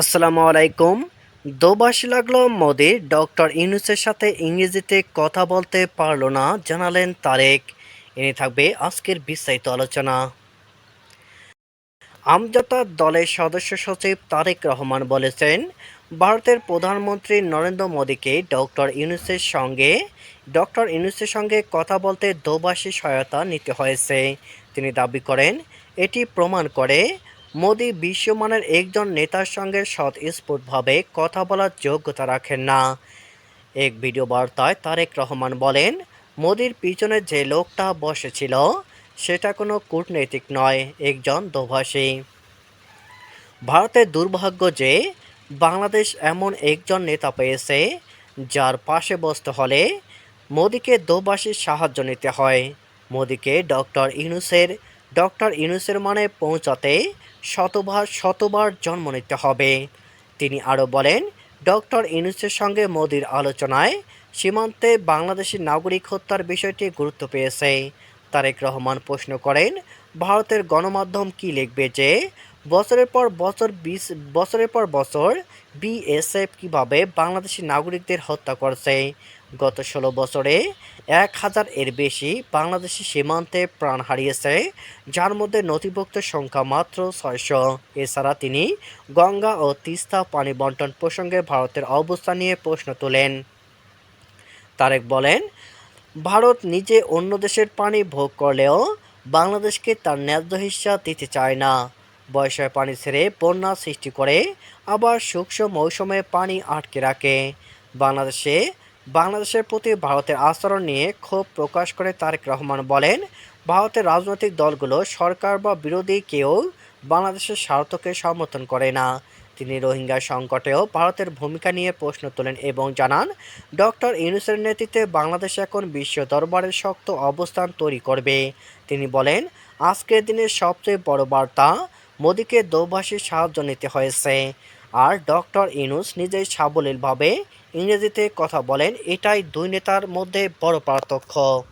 আসসালামু আলাইকুম। দোবাস লাগল মোদি ডক্টর ইউনুসের সাথে ইংরেজিতে কথা বলতে পারল না, জানালেন তারেক। এনে থাকবে আজকের বিস্তারিত আলোচনা। আমজাতা দলের সদস্য সচিব তারেক রহমান বলেছেন, ভারতের প্রধানমন্ত্রী নরেন্দ্র মোদীকে ডক্টর ইউনুসের সঙ্গে, ডক্টর ইউনুসের সঙ্গে কথা বলতে দোবাসী সহায়তা নিতে হয়েছে। তিনি দাবি করেন, এটি প্রমাণ করে মোদী বিশ্বমানের একজন নেতার সঙ্গে স্বতঃস্ফূর্তভাবে কথা বলার যোগ্যতা রাখেন না। এক ভিডিও বার্তায় তারেক রহমান বলেন, মোদির পিছনে যে লোকটা বসেছিল, সেটা কোনো কূটনৈতিক নয়, একজন দোভাষী। ভারতের দুর্ভাগ্য যে, বাংলাদেশ এমন একজন নেতা পেয়েছে, যার পাশে বসতে হলে মোদিকে দোভাষীর সাহায্য নিতে হয়। মোদিকে ডক্টর ইউনুসের ডক্টর ইউনুসের মানে পৌঁছাতে শতবার শতবার জন্ম নিতে হবে। তিনি আরও বলেন, ডক্টর ইউনুসের সঙ্গে মোদির আলোচনায় সীমান্তে বাংলাদেশের নাগরিক হত্যার বিষয়টি গুরুত্ব পেয়েছে। তারেক রহমান প্রশ্ন করেন, ভারতের গণমাধ্যম কি লিখবে যে বছরের পর বছর বিশ বছরের পর বছর বিএসএফ কীভাবে বাংলাদেশি নাগরিকদের হত্যা করছে? গত ষোলো বছরে এক হাজার এর বেশি বাংলাদেশি সীমান্তে প্রাণ হারিয়েছে, যার মধ্যে নথিভুক্ত সংখ্যা মাত্র ছয়শো। এছাড়া তিনি গঙ্গা ও তিস্তা পানি বন্টন প্রসঙ্গে ভারতের অবস্থান নিয়ে প্রশ্ন তোলেন। তারেক বলেন, ভারত নিজে অন্য দেশের পানি ভোগ করলেও বাংলাদেশকে তার ন্যায্য হিস্সা দিতে চায় না। বর্ষায় পানি ছেড়ে বন্যা সৃষ্টি করে, আবার শুষ্ক মৌসুমে পানি আটকে রাখে। বাংলাদেশে, বাংলাদেশের প্রতি ভারতের আচরণ নিয়ে ক্ষোভ প্রকাশ করে তারেক রহমান বলেন, ভারতের রাজনৈতিক দলগুলো সরকার বা বিরোধী কেউ বাংলাদেশের স্বার্থকে সমর্থন করে না। তিনি রোহিঙ্গা সংকটেও ভারতের ভূমিকা নিয়ে প্রশ্ন তোলেন এবং জানান, ডক্টর ইউনুসের নেতৃত্বে বাংলাদেশ এখন বিশ্ব দরবারে শক্ত অবস্থান তৈরি করবে। তিনি বলেন, আজকের দিনের সবচেয়ে বড় বার্তা মোদীকে দোভাষী সাহায্য নিতে হয়েছে। আর ডক্টর ইনুস নিজেই সাবলীলভাবে ইংরেজিতে কথা বলেন, এটাই দুই নেতার মধ্যে বড় পার্থক্য।